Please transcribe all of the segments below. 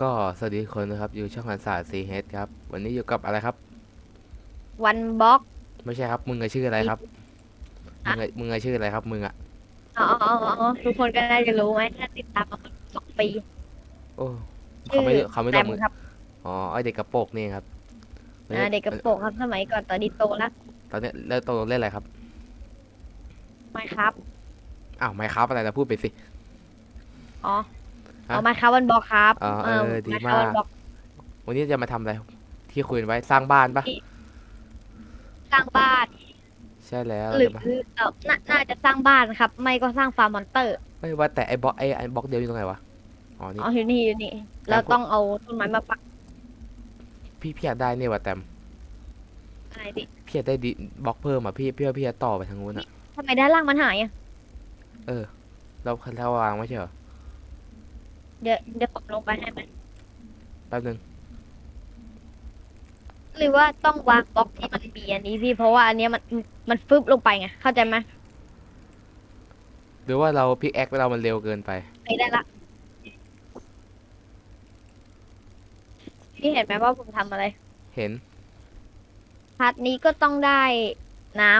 ก็สวัสดีทุกคนนะครับ อยู่ช่องหันศาสตร์ซีเฮดครับ วันนี้อยู่กับอะไรครับ วันบล็อก ไม่ใช่ครับ มึงอะชื่ออะไรครับ มึฮะงอะมึงอะชื่ออะไรครับ มึงอะอ๋ออ๋ออ๋อทุกคนก็น่าจะรู้ไหมถ้าติดตามมาสองปีโอ้เขาไม่เขาไม่แตเรียมกมึงครับ อ๋อไอเด็กกระโปรงนี่ครับอ่าเด็กกระโปรงครับสมัยก่อนตอนนี้โตแล้ว ตอนเนี้ยเลิกโตเล่นอะไรครับ ไม่ครับ อ้าวไม่ครับอะไรนะพูดไปสิ อ๋อฮะ เอามาครับวันบล็อกครับอ๋อเออดีครับมากวันบล็อกวันนี้จะมาทำอะไร ที่คุยกันไว้สร้างบ้านปะสร้างบ้านใช่แล้วหรือจะมาเออน่าน่าจะสร้างบ้านครับ ไม่ก็สร้างฟาร์มมอนเตอร์ไม่ว่าแต่ไอ้บล็อกไอ้ไอ้บล็อกเดียวอยู่ตรงไหนวะอ๋อนี่อ๋ออยู่นี่อยู่นี่เราครับต้องเอาต้นไม้มาปักพี่พี่อยากได้เนี่ยว่ะแตมอะไรดิพี่อยากได้ดิบล็อกเพิ่มอะพี่พี่ว่าพี่จะต่อไปทางนู้นอะทำไมด้านล่างมันหายอะเออ เราคันเราวางไม่ใช่เหรอ เดี๋ยวเดี๋ยวผมลงไปให้มันแป๊บนึงหรือว่าต้องวางบล็อกที่มันมีอันนี้พี่ เพราะว่าอันเนี้ยมันมันฟึบลงไปไงเข้าใจไหมหรือว่าเราพิกแอคเรามันเร็วเกินไปไม่ได้ละพี่เห็นไหมว่าผมทำอะไรเห็นพาร์ทนี้ก็ต้องได้น้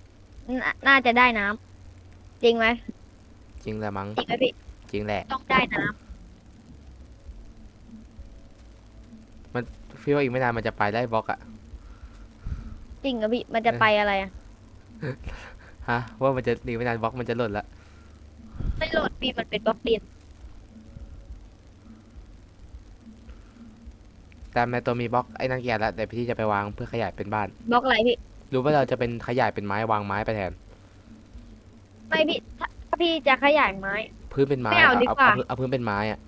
ำนาน่าจะได้น้ำจริงไหมจริงแหละมั้งจริงไหมพี่จริงแหละ ต้องได้น้ พี่ว่าอีกไม่นานมันจะไปได้บล็อกอะำจริงเหรอพี่มันจะไปอะไรอะฮะว่ามันจะอีกไม่นานบล็อกมันจะหล่นละไม่โหลดพี่มันเป็นบล็อกเดียนแต่ในตัวมีบล็อกไอ้นั่นแก่แล้วแต่พี่จะไปวางเพื่อขยายเป็นบ้าน บล็อกอะไรพี่รู้ว่าเราจะเป็นขยายเป็นไม้วางไม้ไปแทน ไม่พี่ถ้าถ้าพี่จะขยายไม้ พื้นเป็นไม้ไม่เอาอะดีเอากว่า เอาเอาพื้นเป็นไม้อะ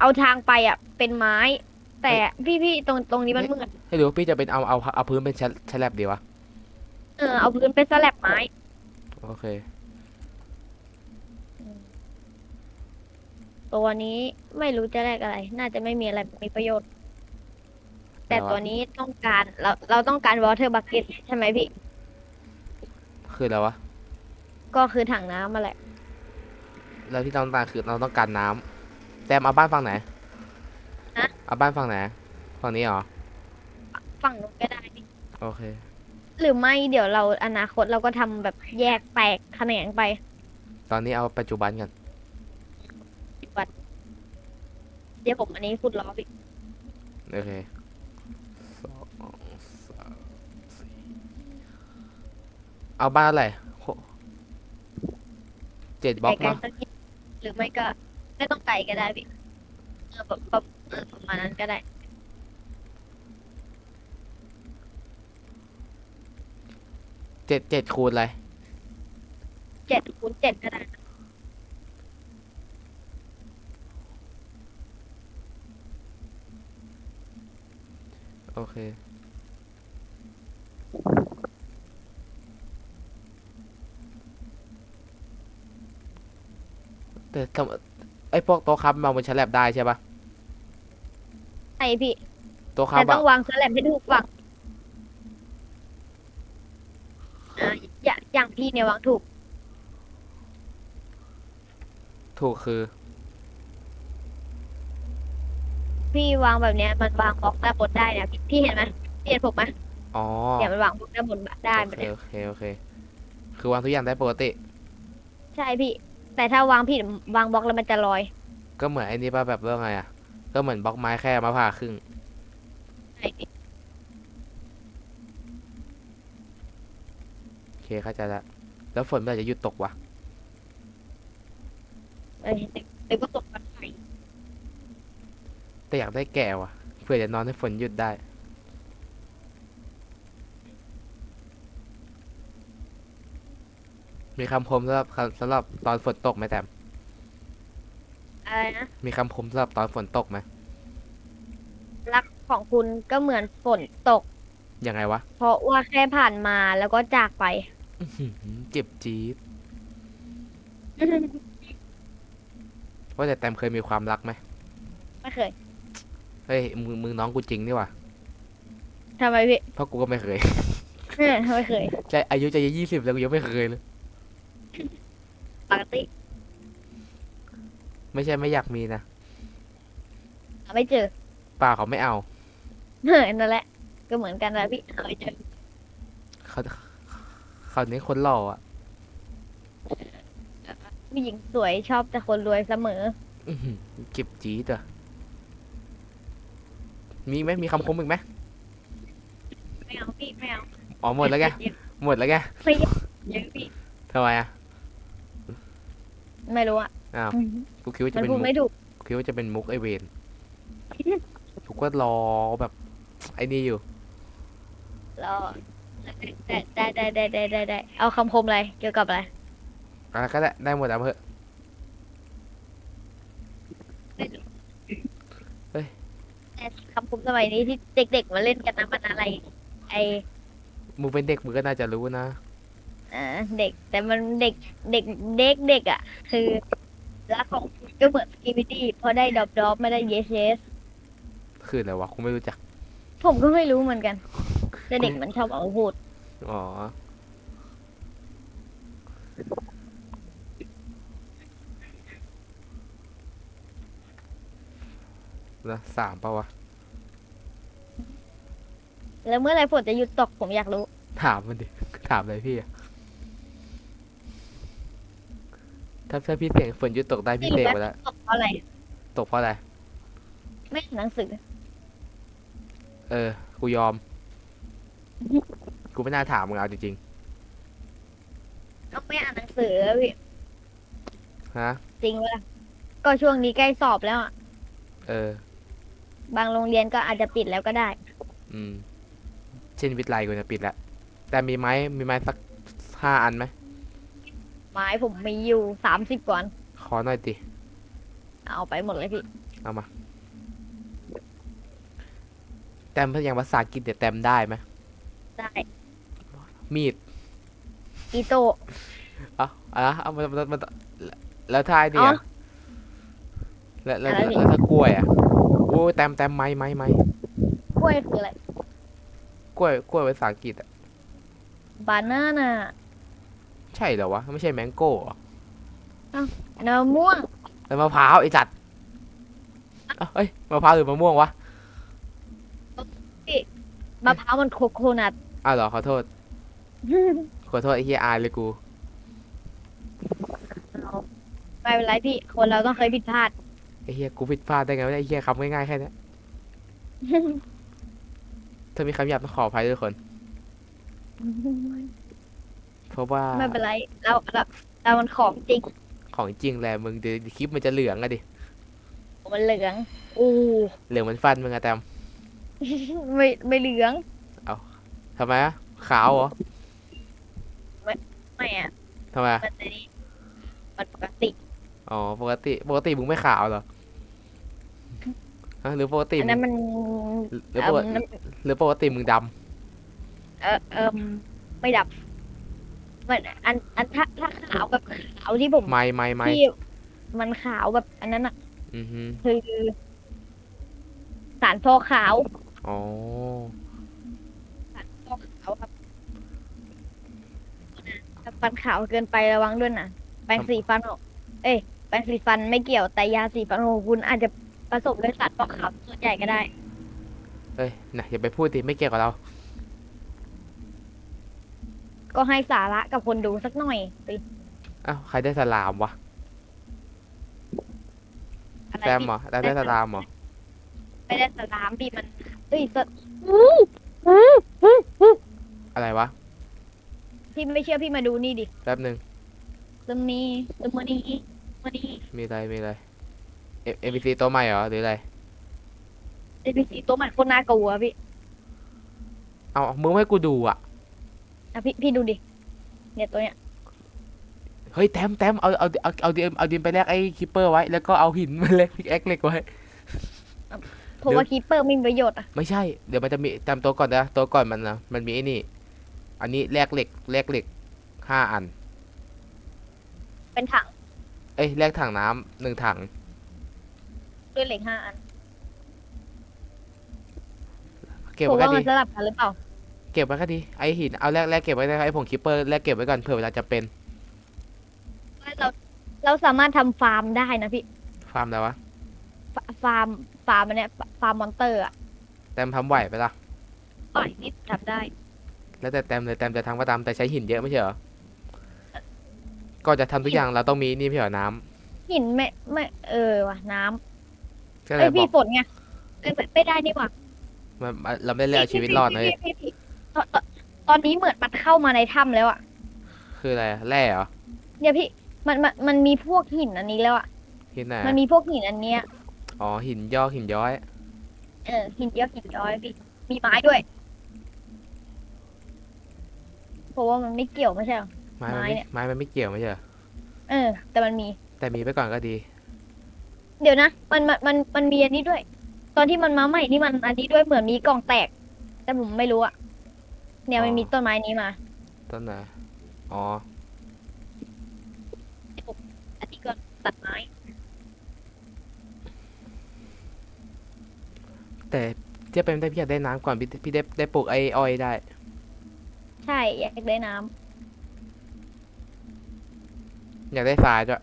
เอาทางไปอะ เป็นไม้ แต่พี่พี่ตรงตรงนี้มันมืดให้ดูว่าพี่จะเป็นเอาเอาเอาพื้นเป็นชั้นชั้นแลบดีวะ เออเอาพื้นเป็นสลับไม้ โอเค ตัวนี้ไม่รู้จะแลกอะไร น่าจะไม่มีอะไรมีประโยชน์ แต่แล้วอะตัวนี้ต้องการเราเราต้องการวอเ e อร์บักเก็ตใช่ไหมพี่ คืออะไรวะ ก็คือถังน้ำมาแหละเราที่เราต้องการคือเราต้องการน้ำ แต่เอาบ้านฝั่งไหนฮะ เอาบ้านฝั่งไหนฝั่งนี้เหรอ ฝั่งนู้นก็ได้พี่โอเค หรือไม่เดี๋ยวเราอนาคตเราก็ทำแบบแยกแตกแขนงไป ตอนนี้เอาปัจจุบันกันเดี๋ยวผมอันนี้พูดล้อพี่โอเคสองสามสี่เอาบ้านอะไรหกเจ็ดบล็อกไกลเนาะๆสักนิดหรือไม่ก็ ไม่ต้องไกลก็ได้พี่เออแบบแบบเออประมาณนั้นก็ได้ เจ็ดเจ็ดคูณอะไรเจ็ดคูณเจ็ดก็ได้โอเค แต่ทำ ไอ้พวกโต๊ะครับมองบนชั้นแลบได้ใช่ปะไอพี่โต๊ะครัแต่บต้อะองวางสแลบให้ถูกฝั่งอ่าอย่างอย่างพี่เนี่ยวางถูก ถูกคือพี่วางแบบเนี้ยมันวางบล็อกด้านบนได้เนี่ยพี่พี่เห็นไหมพี่เห็นผมไหมอ๋อเนี่ยมันวางบล็อกด้านบนได้โอแบบเคเนี้ยโอเคโอเค คือวางทุกอย่างได้ปกติ ใช่พี่ แต่ถ้าวางผิดวางบล็อกแล้วมันจะลอย ก็เหมือนไอ้นี่ป่ะแบบเรื่องไงอะ ก็เหมือนบล็อกไม้แค่มาผ่าครึ่งใช่พี่โอเคเข้าใจละ แล้วฝนเมื่อไหร่จะหยุดตกวะ เออเดี๋ยวก็ตกกันไฟแต่อยากได้แก่ว่ะเพื่อจะนอนให้ฝนหยุดได้ มีคำคมสำหรับสำหรับตอนฝนตกไหมแต้มอะไรนะ มีคำคมสำหรับตอนฝนตกไหมรักของคุณก็เหมือนฝนตก ยังไงวะเพราะว่าแค่ผ่านมาแล้วก็จากไป อื้อหือเจ็บจี๊ดว่าแต่แต้มเคยมีความรักไหมไม่เคยเฮ้ยมึงมึงน้องกูจริงนี่ว่ะทำไมพี่เพราะกูก็ไม่เคย เออไม่เคยใจอายุจะยี่สิบแล้วกูยังไม่เคยเลยป กติไม่ใช่ไม่อยากมีนะไม่เจอป่าเขาไม่เอา เออนั่นแหละ ก็เหมือนกันแหละพี่เคยเจอเขาเขาเน้นคนหล่ออะ ผู้หญิงสวยชอบแต่คนรวยเสมอ อื้อหือเก็บจี๊ดอะมีไหมมีคำคมอีกไหมไม่เอาพี่ไม่เอาอ๋อหมดแล้วไงเยอะหมดแล้วไงไม่เยอะเยอะพี่ทำไมอะ ไม่รู้อะอ้าวกูคิดว่าจะมันเป็นพูดมุกไม่ถูกกูคิดว่าจะเป็นมุกไอเวนกูก็รอแบบไอ้นี่อยู่แล้วได้ได้ได้ได้ได้ได้เอาคำคมอะไรเกี่ยวกับอะไรอะก็ได้ได้หมดแล้วเถอะแต่คำคมสมัยนี้ที่เด็กๆมาเล่นกันนะมันอะไร ไอมึงเป็นเด็กมึงก็น่าจะรู้นะ เออเด็กแต่มันเด็กเด็กเด็กเด็กอะ คือรักของคุณก็เหมือนสกิบิดี้พอได้ดอบดอบไม่ได้เยสเยสคืออะไรวะกูไม่รู้จัก ผมก็ไม่รู้เหมือนกัน แต่เด็กมันชอบเอามาพูดอ๋อนะสามปะวะ แล้วเมื่อไหรฝนจะหยุดตกผมอยากรู้ ถามมันดิ ถามเลยพี่อะ ถ้าถ้าพี่เสียงฝนหยุดตกได้พี่เสกไปแล้วตกเพราะอะไร ตกเพราะอะไร ไม่อ่านหนังสือ เออ กูยอม กูไม่น่าถามมึงเอาจริงต้องไม่อ่านหนังสือพี่ๆฮะ จริงเวละก็ช่วงนี้ใกล้สอบแล้วอะ เออ บางโรงเรียนก็อาจจะปิดแล้วก็ได้ อืม เช่นวิทย์ไลกูจะปิดแล้ว แต่มีไม้ มีไม้สักห้าอันไหม ไม้ผมมีอยู่สามสิบกว่าอันขอหน่อยดิเอาไปหมดเลยพี่ เอามา แต้มพยังภาษาอังกฤษเนี่ยแต้มได้ไหมได้มีดอีโต เอาเอาละเอามันมันมันแล้วท้ายเนี่อ๋ยอแล้วแล้วอะไรแล้วนี่ แล้วถ้ากล้วยอะโอ้ยแต้มแต้มไม้ไม้ไม้กล้วยคืออะไรกล้วยกล้วยภาษาอังกฤษอะบานาน่า ใช่เหรอวะ ไม่ใช่แมงโก้เหรอเนอม่วงแล้วมะพร้าวไอ้จัดเอ้าเอ้ยมะพร้าวหรือมะม่วงวะมะพร้าวมันโคโคนัทอ้าวเหรอขอโทษ ขอโทษไอ้เฮียอายเลยกู ไม่เป็นไรพี่ คนเราต้องเคยผิดพลาด ไอ้เฮียกูผิดพลาดได้ไงวะเนี่ยไอ้เฮียคำง่ายๆแค่เนี้ยถ้ามีคำหยาบต้องขออภัยด้วยทุกคน เพราะว่าไม่เป็นไรเราเราเรามันของจริงของจริงแหละมึงเดี๋ยวคลิปมันจะเหลืองอะดิมันเหลืองอู้เหลืองเหมันฟันมึงอะแตมไม่ไม่เหลืองทำไมอะขาวเหรอไม่อะทำไมอะมันจะนี่มันปกติอ๋อปกติปกติมึงไม่ขาวเหรอฮะหรือปกติอันมึนั้นงมันหรือเอ่ปอกติน้หรือปกติมึงดำ เออเอมไม่ดับ มันอันอันถ้าถ้าขาวแบบขาวที่ผมำไม่ไม่ไม่ที่มันขาวแบบอันนั้นอะอือฮึคือสารฟอกขาวอ๋อสารฟอกขาวครับถ้าฟันขาวเกินไประวังด้วยนะแปรงสีฟันของเอ้ยแปรงสีฟันไม่เกี่ยวแต่ยาสีฟันของคุณอาจจะผสมด้วยสารฟอกขาวส่วนใหญ่ก็ได้เอ้ยนะอย่าไปพูดดิไม่เกี่ยวกับเรา ก็ให้สาระกับคนดูสักหน่อยสิอ้าวใครได้สลามวะอะไรแต้มที่เหรอแต้มได้สลามเหรอไม่ได้สลามพี่มันเอ้ยสอู้อู้อู้อู้อะไรวะพี่ไม่เชื่อพี่มาดูนี่ดิแป๊บหนึ่งซึมนี้ซึมมานี้มานี้มีอะไรมีอะไรเอ็มเอ็มบีซีตัวใหม่เหรอหรืออะไรเอพีซีตัวใหม่โคตรน่ากลัวพี่เอามึงไม่ให้กูดูอะ อะพี่พี่ดูดิ เนี่ยตัวเนี้ย เฮ้ยแต้มแต้มเอาเอาเอาเอาดินเอาดินไปแลกไอ้คิปเปอร์ไว้ แล้วก็เอาหินมาแลกพิกแอคเหล็กไว้ เพราะว่าคีเปอร์ไม่มีประโยชน์อะ ไม่ใช่ เดี๋ยวมันจะมีจำตัวก่อนนะตัวก่อนมันนะมันมีไอ้นี่ อันนี้แลกเหล็กแลกเหล็กห้าอัน เป็นถังเอ้ยแลกถังน้ำหนึ่งถัง ด้วยเหล็กห้าอันเก็บผมไว้ว่ามัดีนสลับกันหรือเปล่า เก็บไว้ก็ดีไอ้หินเอาแลกแลกเก็บไว้ได้ไอ้ผงคิปเปอร์แลกเก็บไว้ก่อนเผื่อเวลาจะเป็นเราเราสามารถทำฟาร์มได้นะพี่ฟาร์มอะไรวะฟฟาร์มฟาร์มอันเนี้ยฟาร์มมอนเตอร์อะแต้มทำไหวไปละปล่อยนิดทำได้ แล้วแต่แต้มเลยแต้มจะทำก็ตามแต่ใช้หินเยอะไม่ใช่เหรอก็จะทำทุกอย่างเราต้องมีนี่ไม่ใช่เหรอน้ำหินไม่ไม่เออว่ะน้ำก็เลเอ้ยยบอพี่กฝนไงเอ้ยไม่ไม่ได้นี่หว่ามันมันเราไม่ได้เลือกเอาชีวิตรอดนะเว้ยพี่พี่พี่ ตอนตอนตอนนี้เหมือนมันเข้ามาในถ้ำแล้วอะคืออะไรอะแร่เหรอเนี่ยพี่มันมันมันมีพวกหินอันนี้แล้วอะหินไหนมันมีพวกหินอันเนี้ยอ๋อหินยอกหินย้อย เออหินเยอะหินย้อยพี่มีไม้ด้วยเพราะว่ามันไม่เกี่ยวไม่ใช่เหรอ ไม้มันไม้ไม่เนี่ย ไม้มันไม่เกี่ยวไม่ใช่เหรอเออ แต่มันมี แต่มีไปก่อนก็ดี เดี๋ยวนะมันมันมันมันมีอันนี้ด้วย ตอนที่มันมาใหม่นี่มันอันนี้ด้วยเหมือนมีกล่องแตก แต่ผมไม่รู้อะ เนี่ยมันมีต้นไม้นี้มาต้นไหนอ๋ออันนี้ก็ตัดไม้แต่เทียบเป็นได้พี่อยากได้น้ำก่อนพี่พี่ได้ได้ปลูกไอ้อ้อยได้ ใช่อยากได้น้ำอยากได้ทรายด้วย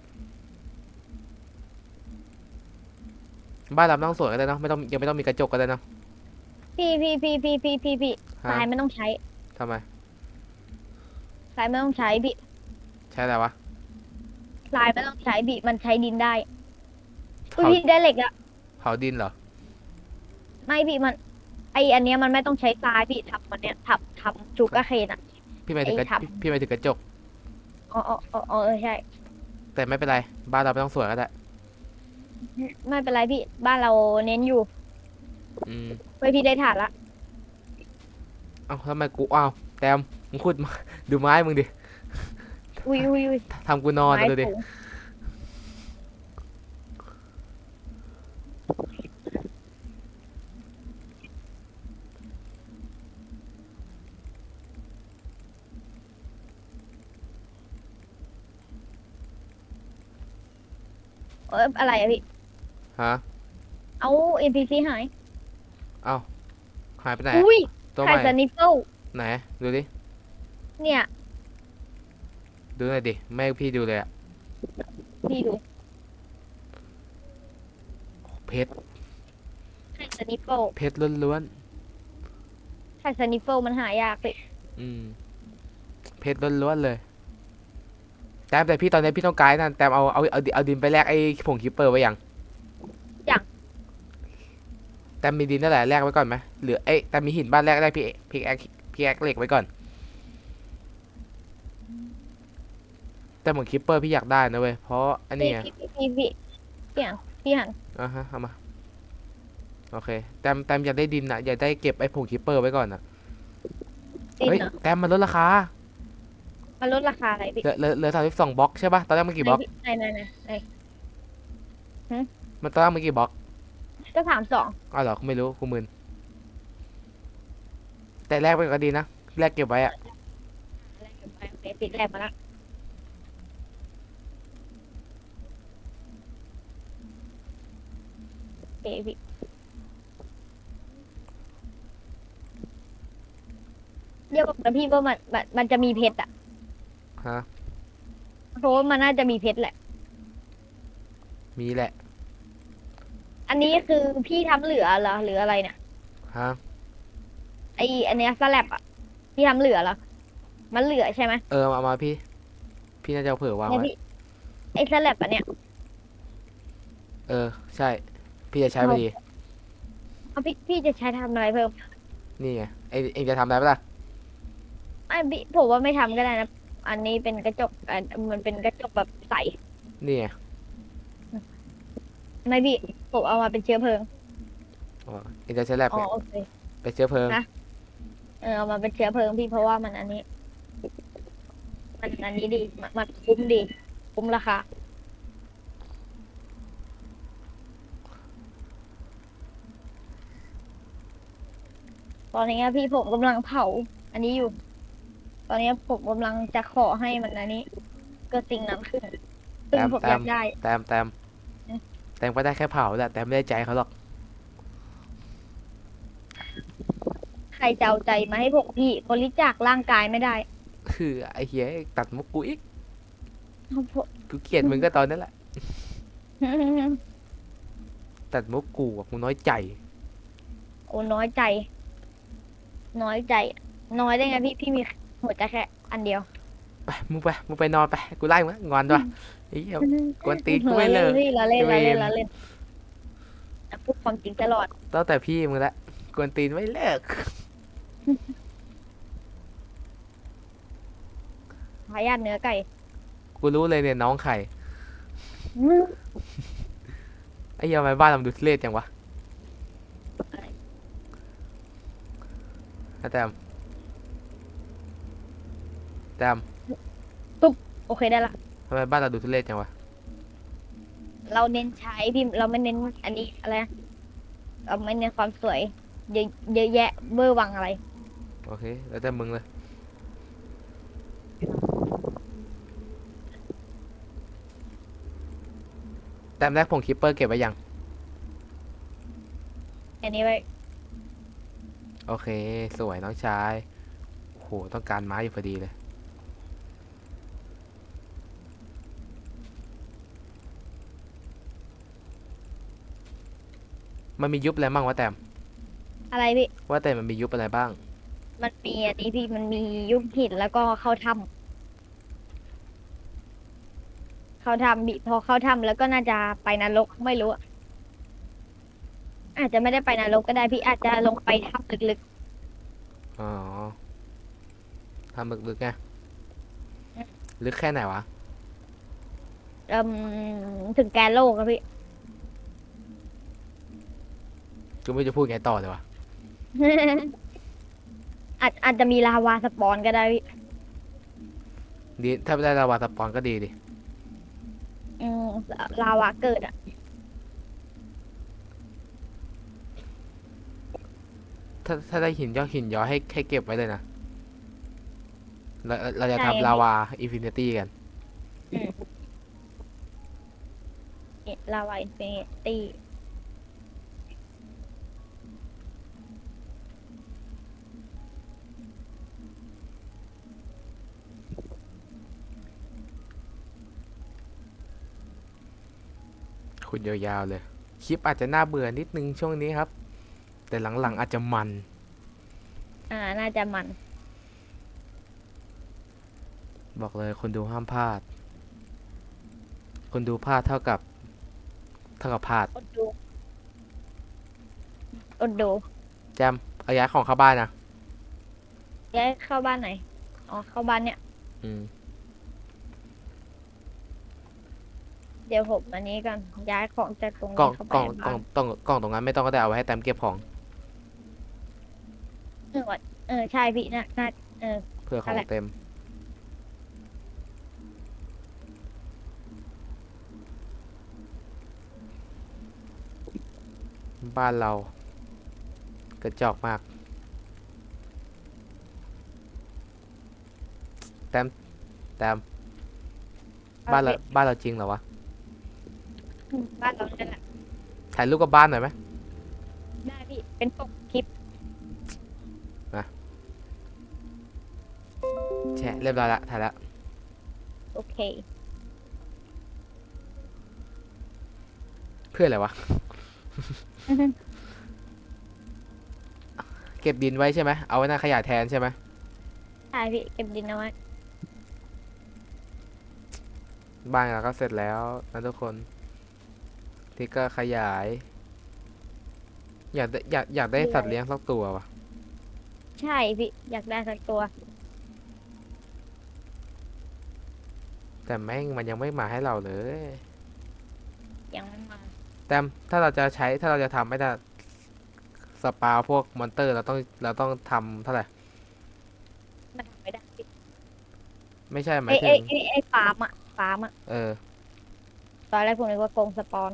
บ้านเราไม่ต้องสวนก็ได้เนอะไม่ต้องยังไม่ต้องมีกระจกก็ได้เนอะพี่พี่พี่พี่พี่พี่พี่ฮะ ทรายไม่ต้องใช้ ทำไม ทรายไม่ต้องใช้พี่ใช่อะไรวะทรายไม่ต้องใช้พี่มันใช้ดินได้อุ้ยเผาพี่ได้เหล็กอะเผาดินเหรอ ไม่พี่มัน ไออันเนี้ยมันไม่ต้องใช้ทรายพี่ทำมันเนี้ยทำทำชูการ์เคนอะ พี่หมายถึงกระไอ้ทับ พี่พี่หมายถึงกระจก อ๋ออ๋ออ๋ออ๋อเออใช่ แต่ไม่เป็นไร บ้านเราไม่ต้องสวนก็ได้ ไม่เป็นไรพี่ บ้านเราเน้นอยู่อืมเฮ้ยพี่ได้ถ่านละเอ้าทำไมกูอ้าวแต้มมึงขุดมาดูไม้มึงดิอุ้ยอุ้ยอุ้ยทำกูนอนไม้ดูดิ สูงเอออะไรอะพี่ ฮะเอา NPC หายเอ้าหายไปไหนอุ้ย ตัวใหไข่ม่ สนิฟเฟิลไหน ดูดิ เนี่ย ดูหน่อยดิไม่ให้พี่ดูเลยอะพี่ดูเพชรไข่สนิฟเฟิลเพชรล้วนไข่สนิฟเฟิลมันหายากเลยๆอืม เพชรล้วนๆเลย แต้มแต่พี่ตอนนี้พี่ต้องการนั่นแต้มเอาเอาเอาเอาดินไปแลกไอ้ผงคิปเปอร์ไว้ยังยัง แต้มมีดินนั่นแหละแลกไว้ก่อนไหมหรือไอ้ยแต่มีหินบ้านแรกได้พี่พี่แอคพี่แอคเหล็กไว้ก่อน แต่เหมือนคิปเปอร์พี่อยากได้นะเว้ยเพราะอันนี้ไงพี่พี่พี่พี่พี่หันพี่หันอะฮะเอามาโอเคแต้มแต้มอยากได้ดินนะอยากได้เก็บไอ้ผงคิปเปอร์ไว้ก่อนนะดินเฮ้ยเหรอแต้มมันลดราคามันลดราคาอะไรพี่เหลือเหลือเหลือสามสิบสองบล็อกใช่ป่ะตอนแรกมันกี่บล็อกไหนไหนไหนไหนมันตอนแรกมันกี่บล็อก ก็สามสองอ้าวเหรอกูไม่รู้กูมึนแต่แรกไปก็ดีนะแรกเก็บไว้อะอะไรเก็บไปโอเคปิดแลบมาละโอเคพี่เดี๋ยวบอกนะพี่ว่ามันมันมันจะมีเพชรอะฮะเพราะว่ามันน่าจะมีเพชรแหละ มีแหละ อันนี้คือพี่ทำเหลือเหรอหรืออะไรเนี่ย ฮะ ไออันเนี้ยสแลบอะ พี่ทำเหลือเหรอ มันเหลือใช่ไหมเออมามาพี่ พี่น่าจะเอาเผื่อวางเนี่ยไว้ พี่ไอสแลบอันเนี้ย เออ ใช่ พี่จะใช้พอดี เอาพี่พี่จะใช้ทำอะไรเพิ่มนี่ไงเอ็งเอ็งจะทำได้ปะล่ะไม่พี่ผมว่าไม่ทำก็ได้นะ อันนี้เป็นกระจกอันมันเป็นกระจกแบบใส นี่ไง ไม่พี่ผมเอามาเป็นเชื้อเพลิงอ๋อเอ็งจะใช้แลบอ๋อโอเค เป็นเชื้อเพลิง นะ เออเอามาเป็นเชื้อเพลิงพี่เพราะว่ามันอันนี้ มันอันนี้ดีมันมันคุ้มดี คุ้มราคาตอนนี้พี่ผมกำลังเผา อันนี้อยู่ ตอนนี้ผมกำลังจะขอให้มันอันนี้ เกิดสิ่งนั้นขึ้นซึ่งแต้มผมแต้อมยากได้ แต้มแต้มเอ๊ะ แต้มก็ได้แค่เผาแหละแต่ไม่ได้ใจเขาหรอก ใครจะเอาใจมาให้ผมพี่บริจาคร่างกายไม่ได้คือไอ้เหี้ยตัดมุกกูอีกเอาผมกูเกลียดมึงก็ตอนนั้นแหละ ตัดมุกกูอะกูน้อยใจ โอ้น้อยใจ น้อยใจ น้อยได้ไงพี่พี่มีหัวใจแค่อันเดียว ไปมึงไปมึงไปนอนไปกูไล่มึงละงอนด้วยไอ้เหี้ยกวนตีนกูไม่เลิกพี่เราเล่นไอ้เราเวเล่นรเราเล่นอะพูดความจริงตลอด ตั้งแต่พี่มึงละกวนตีนไม่เลิก ทายาทเนื้อไก่กูรู้เลยเนี่ยน้องใครอืมไอ้เหี้ยทำไมบ้านเราดูทุเรศจังวะอะแตมแตม โอเคได้ละ ทำไมบ้านเราดูทุเรศจังวะ เราเน้นใช้พี่เราไม่เน้นอันนี้อะไรนะเราไม่เน้นความสวยเยอะเยอะแยะเบอร์วังอะไร โอเค แล้วแต่มึงเลย แต้มแรกผงคิปเปอร์เก็บไว้ยัง อันนี้ไว้โอเค สวยน้องชายโอ้โห ต้องการไม้อยู่พอดีเลย มันมียุบอะไรบ้างวะแต้มอะไรพี่ ว่าแต่มันมียุบอะไรบ้าง มันมีอันนี้พี่มันมียุคหินแล้วก็เข้าถ้ำเข้าถ้ำบิพอเข้าถ้ำแล้วก็น่าจะไปนรกไม่รู้อะอาจจะไม่ได้ไปนรกก็ได้พี่อาจจะลงไปถ้ำลึกอ๋อทำลึกๆไงลึกแค่ไหนวะๆเอิ่มถึงแกนโลกอะพี่ กูไม่รู้จะพูดไงต่อเลยวะอาจอาจจะมีลาวาสปอนก็ได้พี่ดีถ้าไม่ได้ลาวาสปอนก็ดีดิอืมลาวาเกิดอะถ้าถ้าได้หินย่อหินย้อยให้ให้เก็บไว้เลยนะเราเราจะทำลาวาอินฟินิตี้กันนี่ลาวาอินฟินิตี้ คุณยาวๆเลย คลิปอาจจะน่าเบื่อนิดนึงช่วงนี้ครับ แต่หลังๆอาจจะมัน อ่า น่าจะมัน บอกเลยคนดูห้ามพลาด คนดูพลาดเท่ากับ เท่ากับพลาดอดดูอดดูแจมเอาย้ายของเข้าบ้านนะย้ายเข้าบ้านไหน อ๋อ เข้าบ้านเนี่ย อืม เดี๋ยวผมอันนี้กันย้ายของจากตรงกล่อนี้งเข้าไปกล่องในกล่บ้าองนตรงกล่องตรงนั้นไม่ต้องก็ได้เอาไว้ให้แต้มเก็บของเออว่ะเออใช่พี่น่าน่าเออ เพื่อขอนั่งนแหละ เต็ม บ้านเรา กระจอกมาก แต้มแต้มบ้านเราบ้านเราจริงเหรอวะอืม บ้านเราเนี่ยแหละถ่ายรูปกับบ้านหน่อยไหมได้พี่ เป็นปกคลิปแชะเรียบร้อยละถ่ายละโอเค เพื่ออะไรวะ เก็บดินไว้ใช่ไหมเอาไว้หน้าขยะแทนใช่ไหมใช่พี่ เก็บดินเอาไว้ บ้านเราก็เสร็จแล้วนะทุกคน ที่ก็ขยาย อยากได้อยากอยากได้มีอะไรสัตว์เลี้ยงสักตัววะใช่พี่อยากได้สักตัว แต่แม่งมันยังไม่มาให้เราเลยยังไม่มาแต่ถ้าเราจะใช้ถ้าเราจะทำไม่ได้สปาพวกมอนเตอร์เราต้องเราต้องทำเท่าไหร่มันทำไม่ได้พี่ไม่ใช่หมาไอ้ยถึไอ้งไอ้ไอ้ฟาร์มอะฟาร์มอะเออ ตอนแรกผมนึกว่าโกงสปอน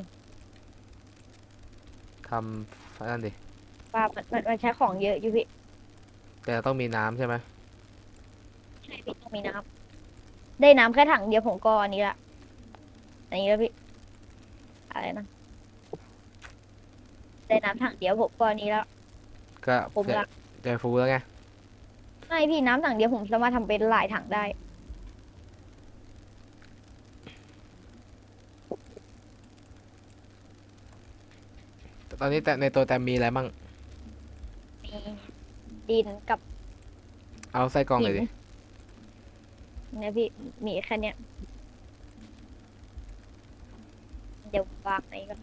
ทำนั่นดิฟาร์มมันมันมันใช้ของเยอะอยู่พี่แต่เราต้องมีน้ำใช่ไหมใช่พี่ต้องมีน้ำได้น้ำแค่ถังเดียวผมก็อันนี้ละอันนี้แล้วพี่อะไรนะได้น้ำถังเดียวผมก็อันนี้แล้ว ก็ผมเดี๋ยวละเดี๋ยวฟูแล้วไง ไม่พี่น้ำถังเดียวผมสามารถทำเป็นหลายถังได้ ตอนนี้แต่ในตัวแตมมีอะไรมั่งมีดินกับเอาใส่กล่องเลยดิ เนี่ยพี่มีแค่เนี้ยเดี๋ยววางไหนก่อน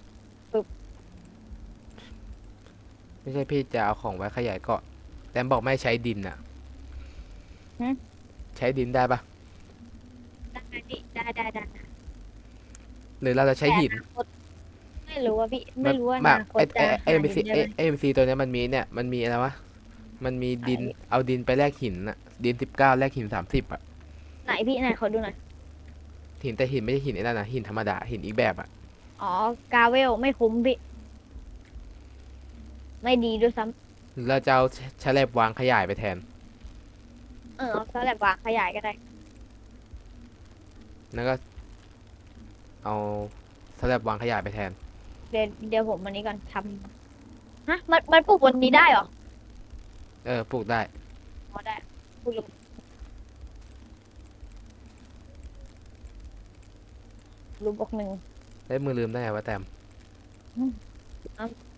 ไม่ใช่พี่จะเอาของไว้ขยายเกาะ แตมบอกไม่ให้ใช้ดินอะใช้ดินได้ปะได้พี่ได้ได้ได้หรือเราจะใช้หิน แต่อนาคต ไม่รู้ว่าพี่ไม่รู้ว่าแบอบนาคตไอ้จะไอ้หาเอ็มซีดินได้ไหมเอ็มซีตัวเนี้ยมันมีเนี่ยมันมีอะไรวะมันมีดินเอาดินไปแลกหินอะดินสิบเก้าแลกหินสามสิบอะไหนพี่ไหนขอดูหน่อยหินแต่หินไม่ใช่หินไอ้นั่นนะหินธรรมดาหินอีกแบบอะอ๋อกาเวลไม่คุ้มพี่ไม่ดีด้วยซ้หรือเราจะเอาแฉลบวางขยายไปแทนำเออเอาสลับวางขยายก็ได้แล้วก็เอาแฉลบวางขยายไปแทน เดี๋ยวเดี๋ยวผมอันนี้ก่อนทำฮะมันมันปลูกบนนี้ได้เหรอเออปลูกได้อ๋อได้ปลูกลงรูปบอกหนึ่งได้มือลืมได้ไงวะแตม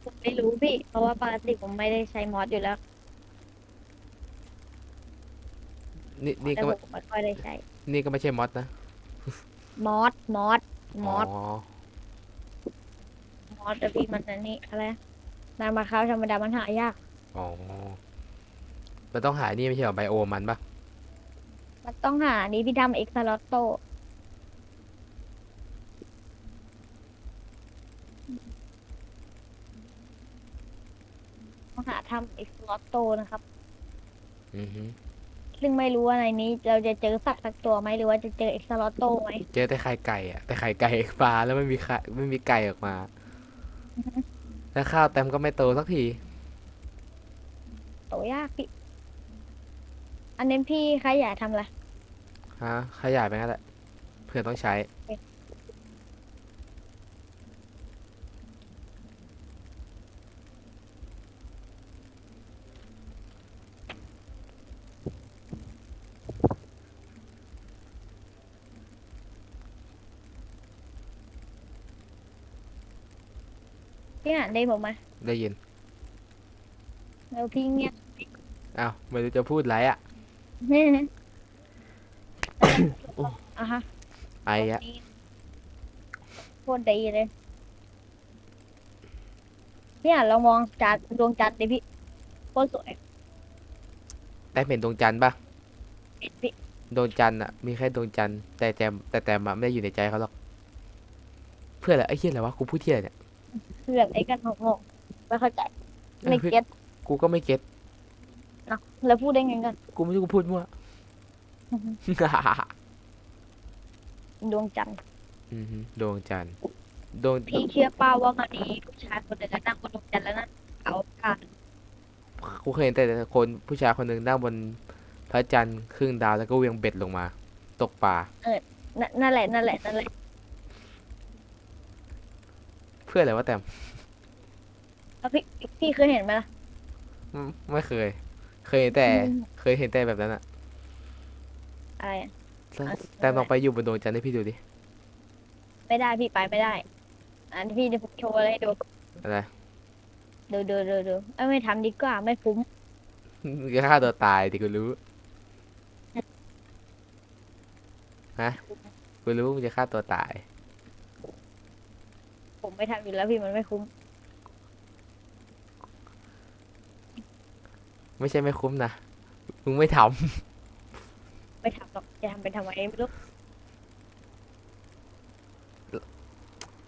ผมไม่รู้พี่ เพราะว่าปกติผมไม่ได้ใช้มอสอยู่แล้วนี่นี่แต่ก็ผไม่มไม่ค่อยได้ใช้นี่ก็ไม่ใช่มอสนะมอสมอสมอสอ๋อ มอสแต่พี่มันอันนี้อะไรนะนางมาค้าวธรรมดามันหายาก อ๋อมันต้องหานี่ไม่ใช่เหรอไบโอมันปะมันต้องหานี้พี่ทำเอ็กซ์ลอตโต ต้องหาทำเอ็กซ์ลอตโตนะครับ อือฮึซึ่งไม่รู้ว่าในนี้เราจะเจอสัตว์สักตัวไหมหรือว่าจะเจอเอ็กซ์ลอตโตไหม เจอแต่ไข่ไก่อะแต่ไข่ไก่ปลาแล้วไม่มีไข่ไม่มีไก่ออกมา แล้วข้าวแตมก็ไม่โตสักที โตยากพี่ อันนี้พี่ใครอยากทำอะไร ฮะ ขยายไปงั้นแหละเพื่อต้องใช้ พี่อ่านได้ผมไหมได้ยินแล้วพี่เงียบอ้าวไม่รู้จะพูดไรอะอะฮะไออะโคตรดีเลยพี่อ่านเรามองจันทร์ดวงจันทร์ดิพี่โคตรสวยแต้มเห็นดวงจันทร์ปะเห็นพี่ดวงจันทร์อะมีแค่ดวงจันทร์แต่แจมแต่แต้มอะไม่ได้อยู่ในใจเขาหรอก เพื่ออะไรไอ้เหี้ยอะไรวะกูพูดเหี้ยอะไรเนี่ย เพื่อนไอ้กันงงๆไม่เข้าใจไม่เก็ตกูก็ไม่เก็ตเนาะแล้วพูดได้ไงกันกูไม่รู้กูพูดมั่วดวงจันทร์อือฮึดวงจันทร์ดวงพี่เชื่อเปล่าว่ามันมีผู้ชายคนหนึ่งอะนั่งบนดวงจันทร์แล้วนั่นเอาค่ะกูเคยเห็นแต่คนผู้ชายคนหนึ่งนั่งบนพระจันทร์ครึ่งดาวแล้วก็เวียงเบ็ดลงมา ตกปลานั่นนั่นแหละนั่นแหละนั่นแหละ เพื่ออะไรวะแต้มแล้วพี่พี่เคยเห็นไหมล่ะ อืมไม่เคย เคยเห็นแต่ อืม เคยเห็นแต่แบบนั้นอะอะไรอะแล้วอะ แต้มลองไปอยู่บนดวงจันทร์ให้พี่ดูดิ ไม่ได้พี่ไปไม่ได้ อันพี่เดี๋ยวผมโชว์อะไรให้ดูอะไร ดูดูดูดูเอ้ยไม่ทำดีกว่าไม่คุ้มมึงจะฆ่าตัวตายดิกูรู้ ฮะ กูรู้มึงจะฆ่าตัวตายผม ไม่ทำอยู่แล้วพี่มันไม่คุ้ม ไม่ใช่ไม่คุ้มนะมึงไม่ทไม่ทำหรอกจะทำเป็นทำไมไม่รู้ำ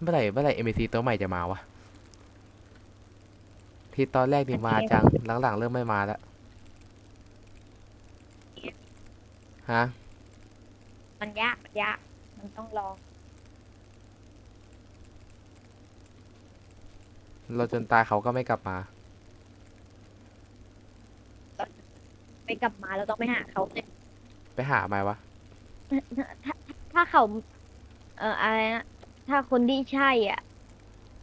เมื่อไหร่เมื่อไหร่เอ็มซีตัวใหม่จะมาวะที่ตอนแรกนี่มาจังหลังๆเริ่มไม่มาแล้วฮะ มันยากมันยากมันต้องลอง เราจนตายเขาก็ไม่กลับมา ไปกลับมาเราต้องไปหาเขาเนี่ยไปหาไหมวะ ถ้าถ้าเขา เอ่ออะไรนะถ้าคนที่ใช่อะ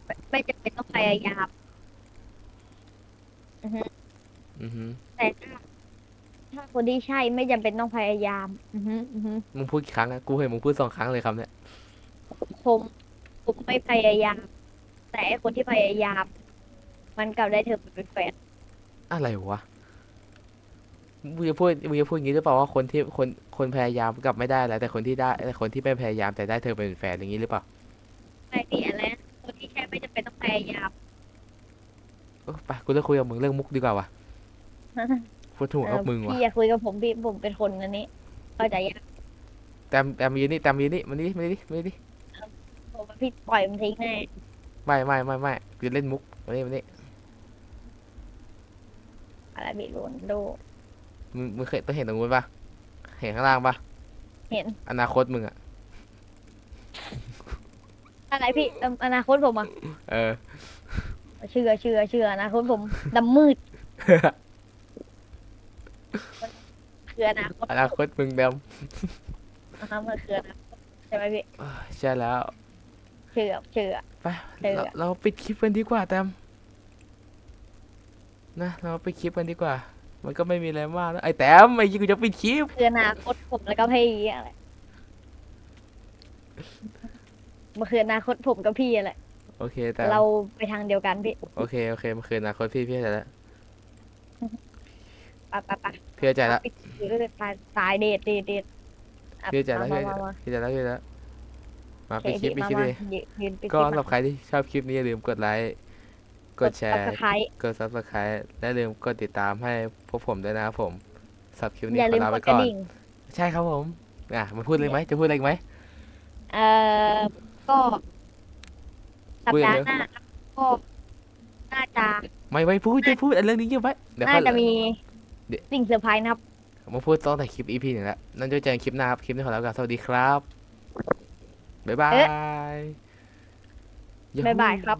ไม่ไม่จำเป็นต้องพยายามอือฮึอือฮึแต่ถ้าถ้าคนที่ใช่ไม่จำเป็นต้องพยายาม อือฮึอือฮึมึงพูดกี่ครั้งอะกูเห็นมึงพูดสองครั้งเลยคำเนี้ยผมผมไม่พยายาม แต่ไอ้คนที่พยายาม มันกลับได้เธอเป็นแฟนอะไรวะมึงจะพูดมึงจะพูดอย่างนี้หรือเปล่าว่าคนที่คนคนพยายามกลับไม่ได้แล้วแต่คนที่ได้แต่คนที่ไม่พยายามแต่ได้เธอเป็นแฟนอย่างนี้หรือเปล่าไอ้นี่อะไรนะคนที่แค่ไม่จำเป็นต้องพยายามเออไปกูเลิกคุยกับมึงเรื่องมุกดีกว่าวะพูดถูกเอกับอมึงวะพี่อย่าคุยกับผมพี่ผมเป็นคนอันนี้เข้าใจยังแต้มแต้มยืนนี่แต้มยืนนี่มานี่มานี่มานี่ผมว่าพี่ปล่อยมันทิ้งแน่ ไม่ไม่ไม่ไม่กูจะเล่นมุกมานี่มานี่อะไรพี่โรนลโด มึงมึงเคยต้องเห็นตรงนู้นปะเห็นข้างล่างปะเห็น อนาคตมึงอะอะไรพี่ออนาคตผมอะ เออ เชื่อเชื่อเชื่ออนาคตผมดำมืดคืออนาคตอนาคตมึงแต้มนะคะมันคืออนาคตใช่ไหมพี่เออใช่แล้วเชื่อเชื่อ ไปเออ เราเราปิดคลิปกันดีกว่าแต้มนะเราปิดคลิปกันดีกว่า มันก็ไม่มีอะไรมากแล้วไอ้แต้มไอ้ยี่กูจะปิดคลิปคืออนาคตผมแล้วก็พี่อะไรมันคืออนาคตผมกับพี่อะไรโอเคแต้มเราไปทางเดียวกันพี่โอเคโอเคมันคืออนาคตพี่พี่เข้าใจแล้วปะปะปะพี่เข้าใจแล้วปิดคือตายตายเดทเดทเดทอะพี่เข้าใจแล้วมาพี่มาเข้าใจมาแล้วพี่เข้าใจแล้ว มาโอปิดเคคลิปปิดมาคลิปมาเลยยืนยืนปิดก็คลิปสำหรับใครที่ชอบคลิปนี้อย่าลืมกดไลค์ กดแชร์ กด subscribe กด subscribe และอย่าลืมกดติดตามให้พวกผมด้วยนะครับผมสำหรับคลิปนี้อย่าขลือมลากไปดกก่ระอนดิ่งใช่ครับผม อะมาพูดเลยไหมจะพูดอะไรอีกไหมเอ่อก็สัปพูดดาเลยห์หน้าครับก็น่าจะไม่ไม่พูดจะพูดอันเรื่องนี้เยอะไปเดี๋ยวน่าค่อยจะมีเดี๋ยวสิ่งเซอร์ไพรส์นะครับ มาพูดตั้งแต่คลิป EP หนึ่งแล้วนั่นจะเจอกันคลิปหน้าครับ คลิปนี้ขอแล้วกันสวัสดีครับ บ๊ายบายเอ๊ะยูฮูบ๊ายบายครับ